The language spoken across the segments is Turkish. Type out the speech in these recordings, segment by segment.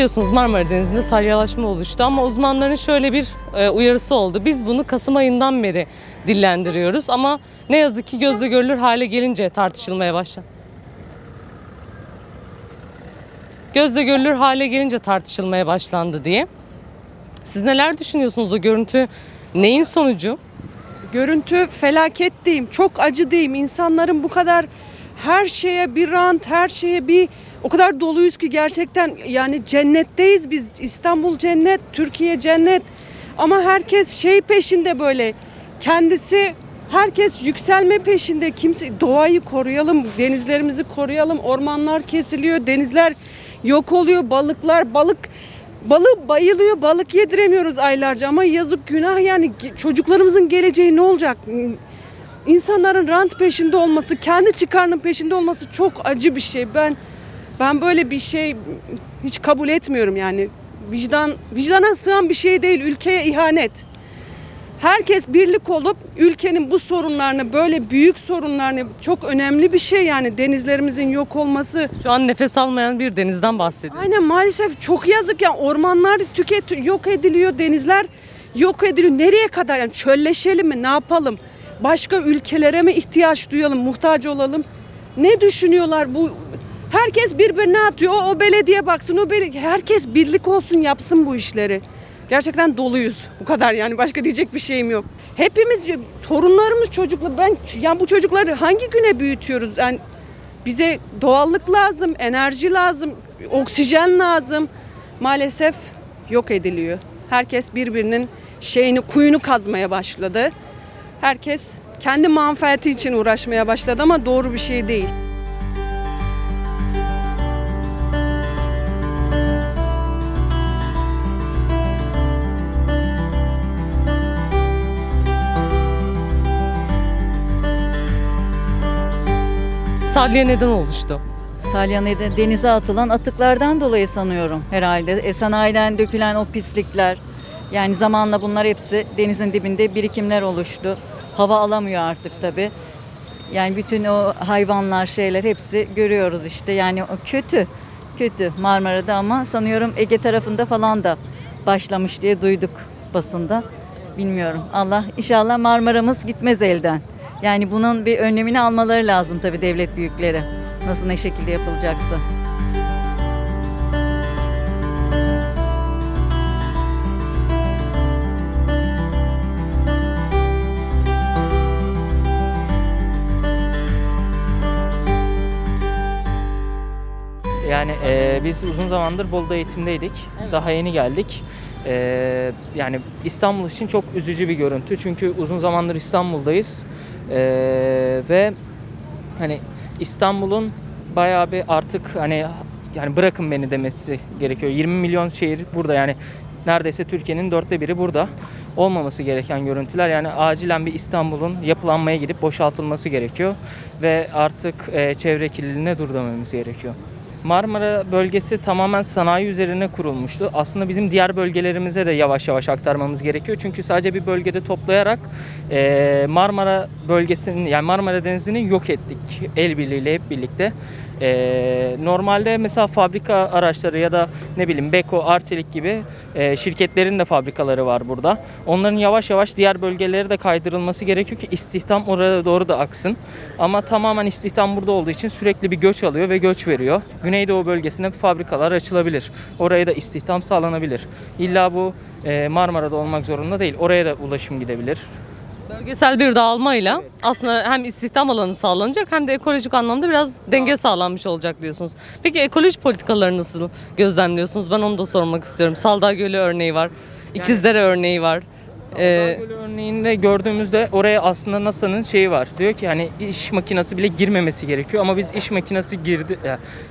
Biliyorsunuz Marmara Denizi'nde salyalaşma oluştu ama uzmanların şöyle bir e, uyarısı oldu. Biz bunu Kasım ayından beri dillendiriyoruz ama ne yazık ki gözle görülür hale gelince tartışılmaya başladı. Gözle görülür hale gelince tartışılmaya başlandı diye. Siz neler düşünüyorsunuz o görüntü neyin sonucu? Görüntü felaket diyeyim, çok acı diyeyim. İnsanların bu kadar her şeye bir rant, her şeye bir o kadar doluyuz ki gerçekten yani cennetteyiz biz. İstanbul cennet, Türkiye cennet. Ama herkes şey peşinde böyle. Kendisi herkes yükselme peşinde. Kimse doğayı koruyalım, denizlerimizi koruyalım. Ormanlar kesiliyor, denizler yok oluyor, balıklar balık Balık bayılıyor, balık yediremiyoruz aylarca ama yazık günah yani çocuklarımızın geleceği ne olacak? İnsanların rant peşinde olması, kendi çıkarının peşinde olması çok acı bir şey. Ben ben böyle bir şey hiç kabul etmiyorum yani. Vicdan vicdana sığan bir şey değil, ülkeye ihanet. Herkes birlik olup ülkenin bu sorunlarını, böyle büyük sorunlarını çok önemli bir şey yani denizlerimizin yok olması, Şu an nefes almayan bir denizden bahsediyoruz. Aynen maalesef çok yazık ya ormanlar tüket yok ediliyor, denizler yok ediliyor. Nereye kadar yani çölleşelim mi? Ne yapalım? Başka ülkelere mi ihtiyaç duyalım, muhtaç olalım? Ne düşünüyorlar bu? Herkes birbirine atıyor. O, belediye baksın, o belediye. Herkes birlik olsun, yapsın bu işleri. Gerçekten doluyuz. Bu kadar yani başka diyecek bir şeyim yok. Hepimiz torunlarımız çocuklar ben yani bu çocukları hangi güne büyütüyoruz? Yani bize doğallık lazım, enerji lazım, oksijen lazım. Maalesef yok ediliyor. Herkes birbirinin şeyini, kuyunu kazmaya başladı. Herkes kendi manfaati için uğraşmaya başladı ama doğru bir şey değil. Salya neden oluştu? Salyanede denize atılan atıklardan dolayı sanıyorum herhalde. E, dökülen o pislikler. Yani zamanla bunlar hepsi denizin dibinde birikimler oluştu. Hava alamıyor artık tabii. Yani bütün o hayvanlar şeyler hepsi görüyoruz işte. Yani o kötü. Kötü Marmara'da ama sanıyorum Ege tarafında falan da başlamış diye duyduk basında. Bilmiyorum. Allah inşallah Marmara'mız gitmez elden. Yani bunun bir önlemini almaları lazım tabii devlet büyükleri. Nasıl ne şekilde yapılacaksa. Yani e, biz uzun zamandır Bolu'da eğitimdeydik. Daha yeni geldik. E, yani İstanbul için çok üzücü bir görüntü. Çünkü uzun zamandır İstanbul'dayız. E, ve hani İstanbul'un bayağı bir artık hani yani bırakın beni demesi gerekiyor. 20 milyon şehir burada yani neredeyse Türkiye'nin dörtte biri burada. Olmaması gereken görüntüler yani acilen bir İstanbul'un yapılanmaya gidip boşaltılması gerekiyor ve artık e, çevre kirliliğine dur dememiz gerekiyor. Marmara bölgesi tamamen sanayi üzerine kurulmuştu. Aslında bizim diğer bölgelerimize de yavaş yavaş aktarmamız gerekiyor. Çünkü sadece bir bölgede toplayarak e, Marmara bölgesinin yani Marmara Denizi'ni yok ettik el birliğiyle hep birlikte. E, normalde mesela fabrika araçları ya da ne bileyim Beko, Arçelik gibi e, şirketlerin de fabrikaları var burada. Onların yavaş yavaş diğer bölgelere de kaydırılması gerekiyor ki istihdam oraya doğru da aksın. Ama tamamen istihdam burada olduğu için sürekli bir göç alıyor ve göç veriyor. Güneydoğu bölgesine fabrikalar açılabilir. Oraya da istihdam sağlanabilir. İlla bu e, Marmara'da olmak zorunda değil. Oraya da ulaşım gidebilir. Bölgesel bir dağılmayla aslında hem istihdam alanı sağlanacak hem de ekolojik anlamda biraz denge sağlanmış olacak diyorsunuz. Peki ekoloji politikaları nasıl gözlemliyorsunuz? Ben onu da sormak istiyorum. Saldağ Gölü örneği var. İkizdere örneği var. Ee, Gölü örneğinde gördüğümüzde oraya aslında NASA'nın şeyi var. Diyor ki hani iş makinesi bile girmemesi gerekiyor ama biz iş makinesi girdi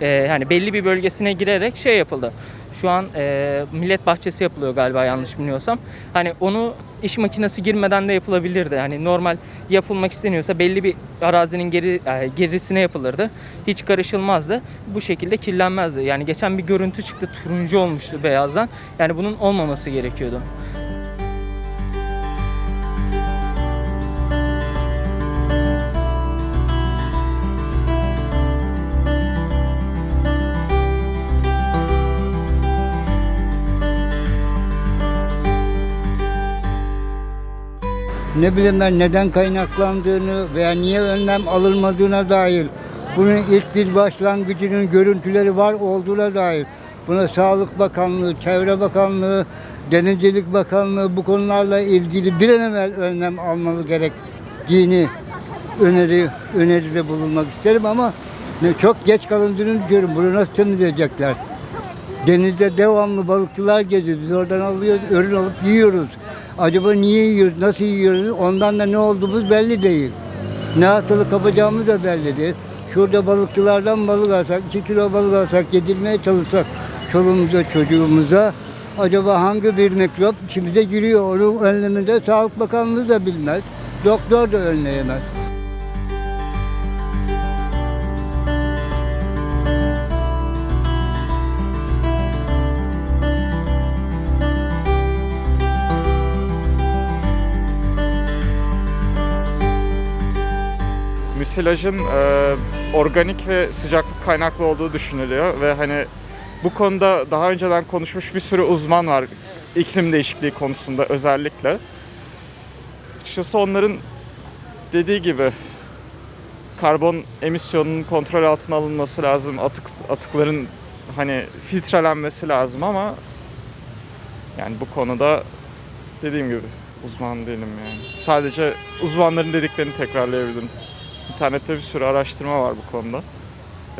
e, yani belli bir bölgesine girerek şey yapıldı. Şu an e, millet bahçesi yapılıyor galiba yanlış bilmiyorsam. Hani onu iş makinesi girmeden de yapılabilirdi. Yani normal yapılmak isteniyorsa belli bir arazinin geri e, gerisine yapılırdı. Hiç karışılmazdı. Bu şekilde kirlenmezdi. Yani geçen bir görüntü çıktı turuncu olmuştu beyazdan. Yani bunun olmaması gerekiyordu. Ne bileyim ben neden kaynaklandığını veya niye önlem alınmadığına dair bunun ilk bir başlangıcının görüntüleri var olduğuna dair buna Sağlık Bakanlığı, Çevre Bakanlığı, Denizcilik Bakanlığı bu konularla ilgili bir an evvel önlem almalı gerektiğini öneri öneride bulunmak isterim ama çok geç kalındığını diyorum. Bunu nasıl temizleyecekler? Denizde devamlı balıkçılar geziyor. Biz oradan alıyoruz, ürün alıp yiyoruz. Acaba niye yiyoruz, nasıl yiyoruz? Ondan da ne olduğumuz belli değil. Ne atılık yapacağımız da belli değil. Şurada balıkçılardan balık alsak, 2 kilo balık alsak, yedirmeye çalışsak çoluğumuza, çocuğumuza acaba hangi bir mikrop içimize giriyor? Onun önleminde Sağlık Bakanlığı da bilmez. Doktor da önleyemez. Müsilajın e, organik ve sıcaklık kaynaklı olduğu düşünülüyor ve hani bu konuda daha önceden konuşmuş bir sürü uzman var iklim değişikliği konusunda özellikle. Açıkçası onların dediği gibi karbon emisyonunun kontrol altına alınması lazım. Atık atıkların hani filtrelenmesi lazım ama yani bu konuda dediğim gibi uzman değilim yani. Sadece uzmanların dediklerini tekrarlayabilirim. İnternette bir sürü araştırma var bu konuda.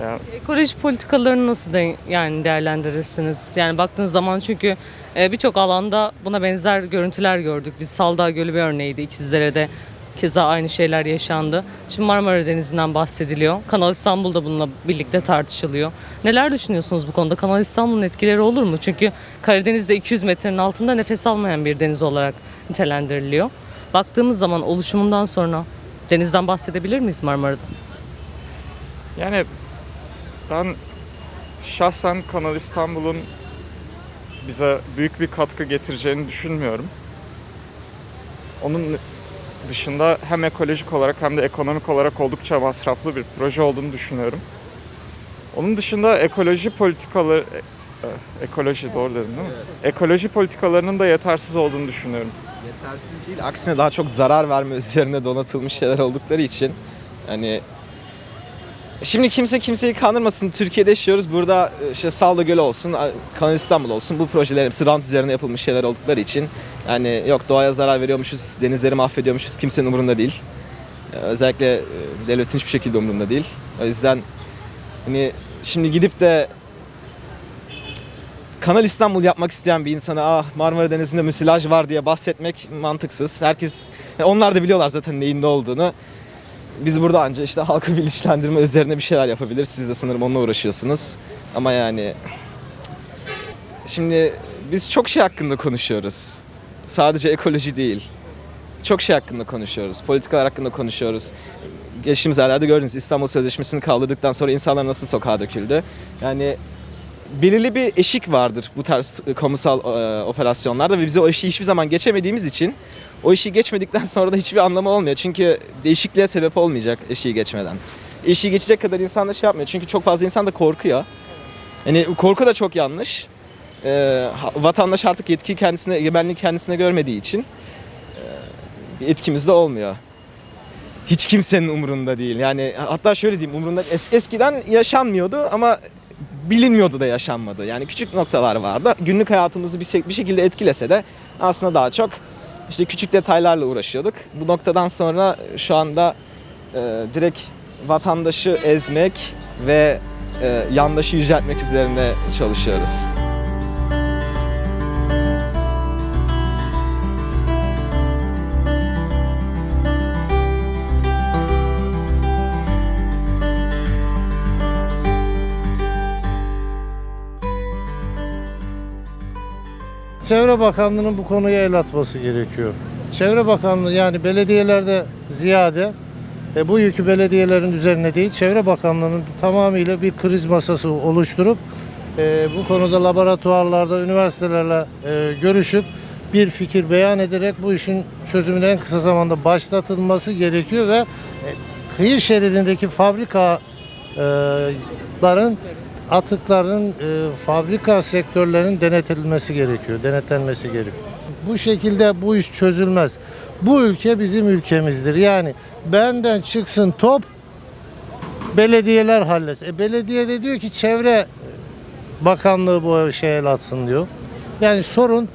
Yani Ekoloji politikalarını nasıl de, yani değerlendirirsiniz? Yani baktığınız zaman çünkü e, birçok alanda buna benzer görüntüler gördük. Biz Saldağ Gölü bir örneğiydi. İkizdere'de keza aynı şeyler yaşandı. Şimdi Marmara Denizi'nden bahsediliyor. Kanal İstanbul'da bununla birlikte tartışılıyor. Neler düşünüyorsunuz bu konuda? Kanal İstanbul'un etkileri olur mu? Çünkü Karadeniz'de 200 metrenin altında nefes almayan bir deniz olarak nitelendiriliyor. Baktığımız zaman oluşumundan sonra denizden bahsedebilir miyiz Marmara'da? Yani ben şahsen Kanal İstanbul'un bize büyük bir katkı getireceğini düşünmüyorum. Onun dışında hem ekolojik olarak hem de ekonomik olarak oldukça masraflı bir proje olduğunu düşünüyorum. Onun dışında ekoloji politikaları e, ekoloji doğru dedim değil mi? Ekoloji politikalarının da yetersiz olduğunu düşünüyorum. Yetersiz değil. Aksine daha çok zarar verme üzerine donatılmış şeyler oldukları için hani Şimdi kimse kimseyi kandırmasın. Türkiye'de yaşıyoruz. Burada işte Salda Gölü olsun, Kanal İstanbul olsun. Bu projelerin hepsi rant üzerine yapılmış şeyler oldukları için yani yok doğaya zarar veriyormuşuz, denizleri mahvediyormuşuz kimsenin umurunda değil. Özellikle e, devletin hiçbir şekilde umurunda değil. O yüzden hani şimdi gidip de Kanal İstanbul yapmak isteyen bir insana ah Marmara Denizi'nde müsilaj var diye bahsetmek mantıksız. Herkes onlar da biliyorlar zaten neyin ne olduğunu. Biz burada anca işte halkı bilinçlendirme üzerine bir şeyler yapabiliriz. Siz de sanırım onunla uğraşıyorsunuz. Ama yani şimdi biz çok şey hakkında konuşuyoruz. Sadece ekoloji değil. Çok şey hakkında konuşuyoruz. Politikalar hakkında konuşuyoruz. Geçtiğimiz aylarda gördünüz İstanbul Sözleşmesi'ni kaldırdıktan sonra insanlar nasıl sokağa döküldü. Yani belirli bir eşik vardır bu tarz kamusal e, operasyonlarda ve biz o eşiği hiçbir zaman geçemediğimiz için o eşiği geçmedikten sonra da hiçbir anlamı olmuyor. Çünkü değişikliğe sebep olmayacak eşiği geçmeden. Eşiği geçecek kadar insan da şey yapmıyor. Çünkü çok fazla insan da korkuyor. Yani korku da çok yanlış. E, vatandaş artık yetki kendisine, egemenliği kendisine görmediği için e, etkimiz de olmuyor. Hiç kimsenin umurunda değil. Yani hatta şöyle diyeyim umurunda es- eskiden yaşanmıyordu ama bilinmiyordu da yaşanmadı. Yani küçük noktalar vardı. Günlük hayatımızı bir, bir şekilde etkilese de aslında daha çok işte küçük detaylarla uğraşıyorduk. Bu noktadan sonra şu anda e, direkt vatandaşı ezmek ve e, yandaşı yüceltmek üzerine çalışıyoruz. Çevre Bakanlığı'nın bu konuya el atması gerekiyor. Çevre Bakanlığı yani belediyelerde ziyade e, bu yükü belediyelerin üzerine değil, Çevre Bakanlığı'nın tamamıyla bir kriz masası oluşturup e, bu konuda laboratuvarlarda, üniversitelerle e, görüşüp bir fikir beyan ederek bu işin çözümünün en kısa zamanda başlatılması gerekiyor ve e, kıyı şeridindeki fabrikaların atıkların e, fabrika sektörlerinin denetilmesi gerekiyor, denetlenmesi gerekiyor. Bu şekilde bu iş çözülmez. Bu ülke bizim ülkemizdir. Yani benden çıksın top belediyeler halletsin. E belediye de diyor ki çevre bakanlığı bu şeye el atsın diyor. Yani sorun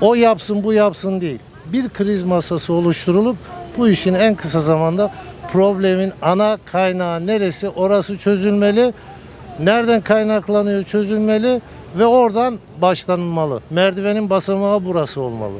o yapsın bu yapsın değil. Bir kriz masası oluşturulup bu işin en kısa zamanda problemin ana kaynağı neresi orası çözülmeli. Nereden kaynaklanıyor çözülmeli ve oradan başlanmalı. Merdivenin basamağı burası olmalı.